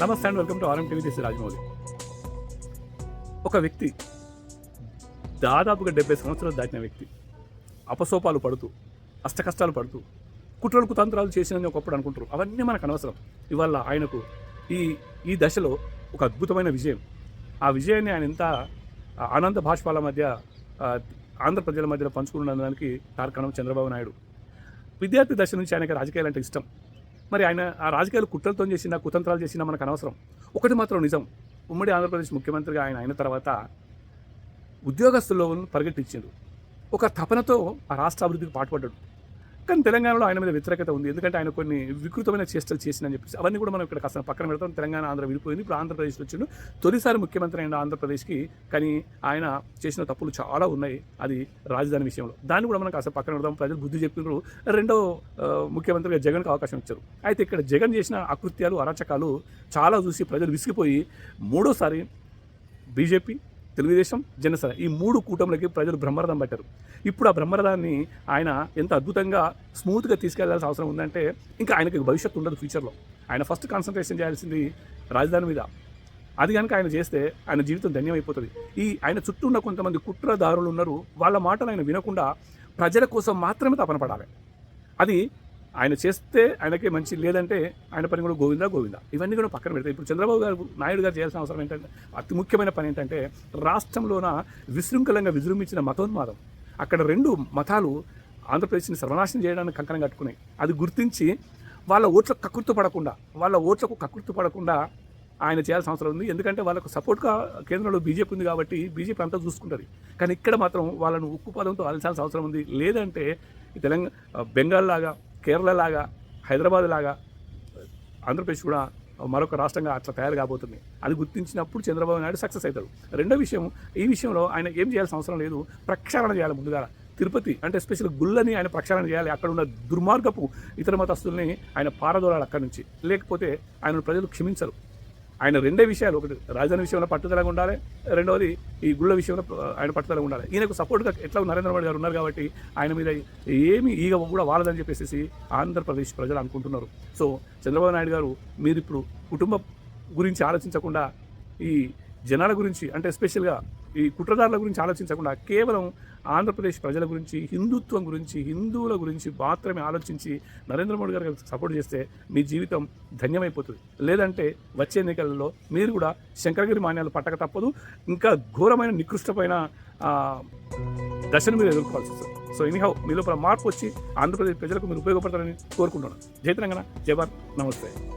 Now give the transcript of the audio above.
నమస్తే and welcome to RM TV this Rajamouli. ఒక వ్యక్తి దాదాపుగా డెబ్బై సంవత్సరాలు దాటిన వ్యక్తి అపసోపాలు పడుతూ అష్టకష్టాలు పడుతూ కుట్రలు కుతంత్రాలు చేసినని ఒకప్పుడు అనుకుంటారు. అవన్నీ మనకు అనవసరం. ఇవాళ ఆయనకు ఈ ఈ దశలో ఒక అద్భుతమైన విజయం. ఆ విజయాన్ని ఆయన ఎంత ఆనంద భాష్పాల మధ్య ఆ, ఆంధ్ర ప్రజల మధ్యలో పంచుకున్నందుకు తార్కాణం చంద్రబాబు నాయుడు. విద్యార్థి దశ నుంచి ఆయనకి రాజకీయాలు అంటే ఇష్టం. మరి ఆయన ఆ రాజకీయాలు కుట్రలతో చేసిన కుతంత్రాలు చేసినా మనకు అనవసరం. ఒకటి మాత్రం నిజం. ఉమ్మడి ఆంధ్రప్రదేశ్ ముఖ్యమంత్రిగా ఆయన అయిన తర్వాత ఉద్యోగస్తుల్లో పరిగెట్టించాడు ఒక తపనతో ఆ రాష్ట్ర అభివృద్ధికి పాటుపడ్డాడు. కానీ తెలంగాణలో ఆయన మీద వ్యతిరేకత ఉంది. ఎందుకంటే ఆయన కొన్ని వికృతమైన చేష్టలు చేసిందని చెప్పేసి అవన్నీ కూడా మనం ఇక్కడ కాస్త పక్కన పెడతాం. తెలంగాణ ఆంధ్ర విడిపోయింది. ఇప్పుడు ఆంధ్రప్రదేశ్ వచ్చిండు. తొలిసారి ముఖ్యమంత్రి అయిన ఆంధ్రప్రదేశ్కి కానీ ఆయన చేసిన తప్పులు చాలా ఉన్నాయి. అది రాజధాని విషయంలో. దాన్ని కూడా మనం కాస్త పక్కన పెడతాం ప్రజలు బుద్ధి చెప్పినారు రెండో ముఖ్యమంత్రిగా జగన్కి అవకాశం ఇచ్చారు. అయితే ఇక్కడ జగన్ చేసిన అకృత్యాలు అరాచకాలు చాలా చూసి ప్రజలు విసిగిపోయి మూడోసారి బీజేపీ తెలుగుదేశం జనసేన ఈ మూడు కూటములకి ప్రజలు బ్రహ్మరథం పట్టారు. ఇప్పుడు ఆ బ్రహ్మరథాన్ని ఆయన ఎంత అద్భుతంగా స్మూత్గా తీసుకెళ్ళాల్సిన అవసరం ఉందంటే ఇంకా ఆయనకి భవిష్యత్తు ఉండదు ఫ్యూచర్లో. ఆయన ఫస్ట్ కాన్సన్ట్రేషన్ చేయాల్సింది రాజధాని మీద. అది కనుక ఆయన చేస్తే ఆయన జీవితం ధన్యమైపోతుంది ఈ ఆయన చుట్టూ ఉన్న కొంతమంది కుట్రదారులు ఉన్నారు వాళ్ళ మాటలు ఆయన వినకుండా ప్రజల కోసం మాత్రమే తపన పడాలి. అది ఆయన చేస్తే ఆయనకే మంచి లేదంటే ఆయన పని కూడా గోవిందా గోవిందా? ఇవన్నీ కూడా పక్కన పెడతాయి. ఇప్పుడు చంద్రబాబు గారు నాయుడు గారు చేయాల్సిన అవసరం ఏంటంటే అతి ముఖ్యమైన పని ఏంటంటే రాష్ట్రంలోన విశృంఖలంగా విజృంభించిన మతోన్మాదం. అక్కడ రెండు మతాలు ఆంధ్రప్రదేశ్ని సర్వనాశనం చేయడానికి కంకణం కట్టుకున్నాయి. అది గుర్తించి వాళ్ళ ఓట్లకు కకృత్తు పడకుండా వాళ్ళ ఓట్లకు కకృత్తు పడకుండా ఆయన చేయాల్సిన అవసరం ఉంది. ఎందుకంటే వాళ్ళకు సపోర్ట్గా కేంద్రంలో బీజేపీ ఉంది కాబట్టి బీజేపీ అంతా చూసుకుంటుంది. కానీ ఇక్కడ మాత్రం వాళ్ళను ఉక్కు పదంతో అలసాల్సిన అవసరం ఉంది. లేదంటే తెలంగాణ బెంగాల్ లాగా కేరళ లాగా హైదరాబాద్ లాగా ఆంధ్రప్రదేశ్ కూడా మరొక రాష్ట్రంగా అట్లా తయారు కాబోతుంది. అది గుర్తించినప్పుడు చంద్రబాబు నాయుడు సక్సెస్ అవుతాడు. రెండో విషయం ఈ విషయంలో ఆయన ఏం చేయాల్సిన అవసరం లేదు ప్రక్షాళన చేయాలి ముందుగా తిరుపతి అంటే స్పెషల్ గుళ్ళని ఆయన ప్రక్షాళన చేయాలి. అక్కడ ఉన్న దుర్మార్గపు ఇతర మతస్తుల్ని ఆయన పారదోలాలి అక్కడి నుంచి. లేకపోతే ఆయన ప్రజలు క్షమించరు. ఆయన రెండే విషయాలు ఒకటి రాజధాని విషయంలో పట్టుదలగా ఉండాలి రెండవది ఈ గుళ్ళ విషయంలో ఆయన పట్టుదలగా ఉండాలి. ఈయనకు సపోర్ట్గా ఎట్లా నరేంద్ర మోడీ గారు ఉన్నారు కాబట్టి ఆయన మీద ఏమి ఈగ కూడా వాళ్ళదని చెప్పేసి ఆంధ్రప్రదేశ్ ప్రజలు అనుకుంటున్నారు. సో చంద్రబాబు నాయుడు గారు మీరు ఇప్పుడు కుటుంబ గురించి ఆలోచించకుండా ఈ జనాల గురించి అంటే ఎస్పెషల్గా ఈ కుట్రదారుల గురించి ఆలోచించకుండా కేవలం ఆంధ్రప్రదేశ్ ప్రజల గురించి హిందుత్వం గురించి హిందువుల గురించి మాత్రమే ఆలోచించి నరేంద్ర మోడీ గారికి సపోర్ట్ చేస్తే మీ జీవితం ధన్యమైపోతుంది. లేదంటే వచ్చే ఎన్నికలలో మీరు కూడా శంకరగిరి మాన్యాలు పట్టక తప్పదు ఇంకా ఘోరమైన నికృష్టమైన దశను మీరు ఎదుర్కోవాల్సి వస్తుంది. సో ఎనీహౌ మీ లోపల మార్పు వచ్చి ఆంధ్రప్రదేశ్ ప్రజలకు మీరు ఉపయోగపడతారని కోరుకుంటున్నాను. జై తెలంగాణ జై భారత్ నమస్తే.